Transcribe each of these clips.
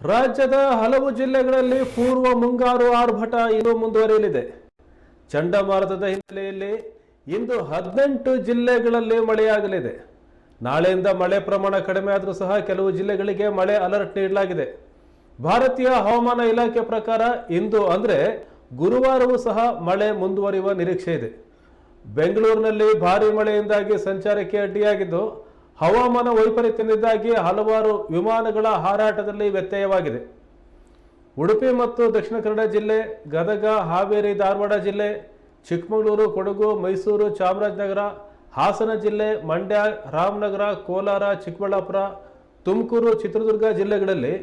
ರಾಜ್ಯದ ಹಲವು ಜಿಲ್ಲೆಗಳಲ್ಲಿ ಪೂರ್ವ ಮುಂಗಾರು ಆರ್ಭಟ ಇನ್ನೂ ಮುಂದುವರಿಯಲಿದೆ. ಚಂಡಮಾರುತದ ಹಿನ್ನೆಲೆಯಲ್ಲಿ ಇಂದು ಹದಿನೆಂಟು ಜಿಲ್ಲೆಗಳಲ್ಲಿ ಮಳೆಯಾಗಲಿದೆ. ನಾಳೆಯಿಂದ ಮಳೆ ಪ್ರಮಾಣ ಕಡಿಮೆ ಆದರೂ ಸಹ ಕೆಲವು ಜಿಲ್ಲೆಗಳಿಗೆ ಮಳೆ ಅಲರ್ಟ್ ನೀಡಲಾಗಿದೆ. ಭಾರತೀಯ ಹವಾಮಾನ ಇಲಾಖೆ ಪ್ರಕಾರ ಇಂದು ಅಂದರೆ ಗುರುವಾರವೂ ಸಹ ಮಳೆ ಮುಂದುವರಿಯುವ ನಿರೀಕ್ಷೆ ಇದೆ. ಬೆಂಗಳೂರಿನಲ್ಲಿ ಭಾರಿ ಮಳೆಯಿಂದಾಗಿ ಸಂಚಾರಕ್ಕೆ ಅಡ್ಡಿಯಾಗಿದ್ದು ಹವಾಮಾನ ವೈಪರೀತ್ಯದಿಂದಾಗಿ ಹಲವಾರು ವಿಮಾನಗಳ ಹಾರಾಟದಲ್ಲಿ ವ್ಯತ್ಯಯವಾಗಿದೆ. ಉಡುಪಿ ಮತ್ತು ದಕ್ಷಿಣ ಕನ್ನಡ ಜಿಲ್ಲೆ, ಗದಗ, ಹಾವೇರಿ, ಧಾರವಾಡ ಜಿಲ್ಲೆ, ಚಿಕ್ಕಮಗಳೂರು, ಕೊಡಗು, ಮೈಸೂರು, ಚಾಮರಾಜನಗರ, ಹಾಸನ ಜಿಲ್ಲೆ, ಮಂಡ್ಯ, ರಾಮನಗರ, ಕೋಲಾರ, ಚಿಕ್ಕಬಳ್ಳಾಪುರ, ತುಮಕೂರು, ಚಿತ್ರದುರ್ಗ ಜಿಲ್ಲೆಗಳಲ್ಲಿ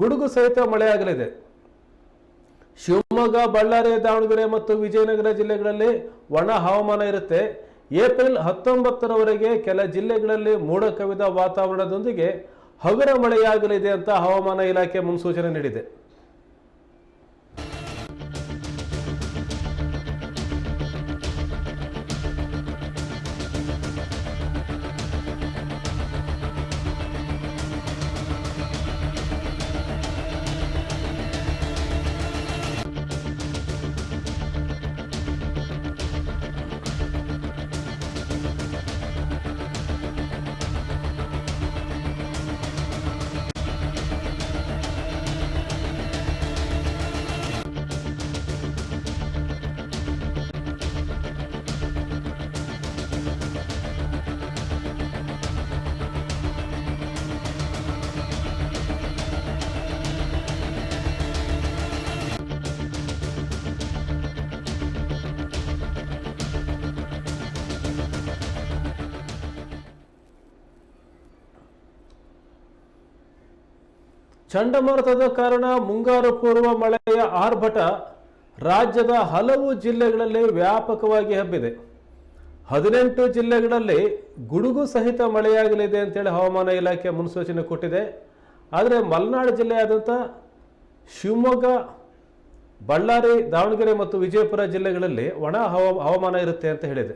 ಗುಡುಗು ಸಹಿತ ಮಳೆಯಾಗಲಿದೆ. ಶಿವಮೊಗ್ಗ, ಬಳ್ಳಾರಿ, ದಾವಣಗೆರೆ ಮತ್ತು ವಿಜಯನಗರ ಜಿಲ್ಲೆಗಳಲ್ಲಿ ಒಣ ಹವಾಮಾನ ಇರುತ್ತೆ. ಏಪ್ರಿಲ್ ಹತ್ತೊಂಬತ್ತರವರೆಗೆ ಕೆಲ ಜಿಲ್ಲೆಗಳಲ್ಲಿ ಮೋಡ ಕವಿದ ವಾತಾವರಣದೊಂದಿಗೆ ಹಗುರ ಮಳೆಯಾಗಲಿದೆ ಅಂತ ಹವಾಮಾನ ಇಲಾಖೆ ಮುನ್ಸೂಚನೆ ನೀಡಿದೆ. ಚಂಡಮಾರುತದ ಕಾರಣ ಮುಂಗಾರು ಪೂರ್ವ ಮಳೆಯ ಆರ್ಭಟ ರಾಜ್ಯದ ಹಲವು ಜಿಲ್ಲೆಗಳಲ್ಲಿ ವ್ಯಾಪಕವಾಗಿ ಹಬ್ಬಿದೆ. ಹದಿನೆಂಟು ಜಿಲ್ಲೆಗಳಲ್ಲಿ ಗುಡುಗು ಸಹಿತ ಮಳೆಯಾಗಲಿದೆ ಅಂತೇಳಿ ಹವಾಮಾನ ಇಲಾಖೆ ಮುನ್ಸೂಚನೆ ಕೊಟ್ಟಿದೆ. ಆದರೆ ಮಲೆನಾಡು ಜಿಲ್ಲೆಯಾದಂಥ ಶಿವಮೊಗ್ಗ, ಬಳ್ಳಾರಿ, ದಾವಣಗೆರೆ ಮತ್ತು ವಿಜಯಪುರ ಜಿಲ್ಲೆಗಳಲ್ಲಿ ಒಣ ಹವ, ಹವಾಮಾನ ಇರುತ್ತೆ ಅಂತ ಹೇಳಿದೆ.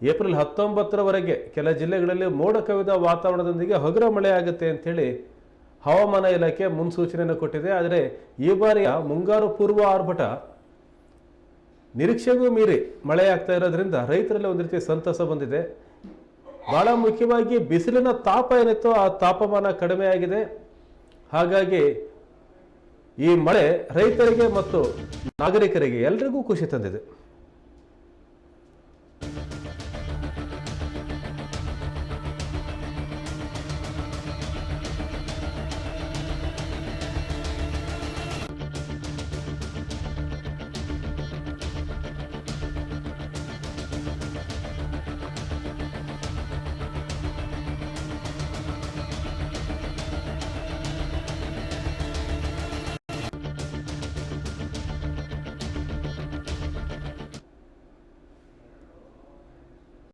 ಏಪ್ರಿಲ್ ಹತ್ತೊಂಬತ್ತರವರೆಗೆ ಕೆಲ ಜಿಲ್ಲೆಗಳಲ್ಲಿ ಮೋಡ ಕವಿದ ವಾತಾವರಣದೊಂದಿಗೆ ಹಗುರ ಮಳೆಯಾಗುತ್ತೆ ಅಂತೇಳಿ ಹವಾಮಾನ ಇಲಾಖೆ ಮುನ್ಸೂಚನೆಯನ್ನು ಕೊಟ್ಟಿದೆ. ಆದರೆ ಈ ಬಾರಿಯ ಮುಂಗಾರು ಪೂರ್ವ ಆರ್ಭಟ ನಿರೀಕ್ಷೆಗೂ ಮೀರಿ ಮಳೆ ಆಗ್ತಾ ಇರೋದ್ರಿಂದ ರೈತರಲ್ಲಿ ಒಂದು ರೀತಿ ಸಂತಸ ಬಂದಿದೆ. ಬಹಳ ಮುಖ್ಯವಾಗಿ ಬಿಸಿಲಿನ ತಾಪ ಏನಿತ್ತೋ ಆ ತಾಪಮಾನ ಕಡಿಮೆ ಆಗಿದೆ. ಹಾಗಾಗಿ ಈ ಮಳೆ ರೈತರಿಗೆ ಮತ್ತು ನಾಗರಿಕರಿಗೆ ಎಲ್ರಿಗೂ ಖುಷಿ ತಂದಿದೆ.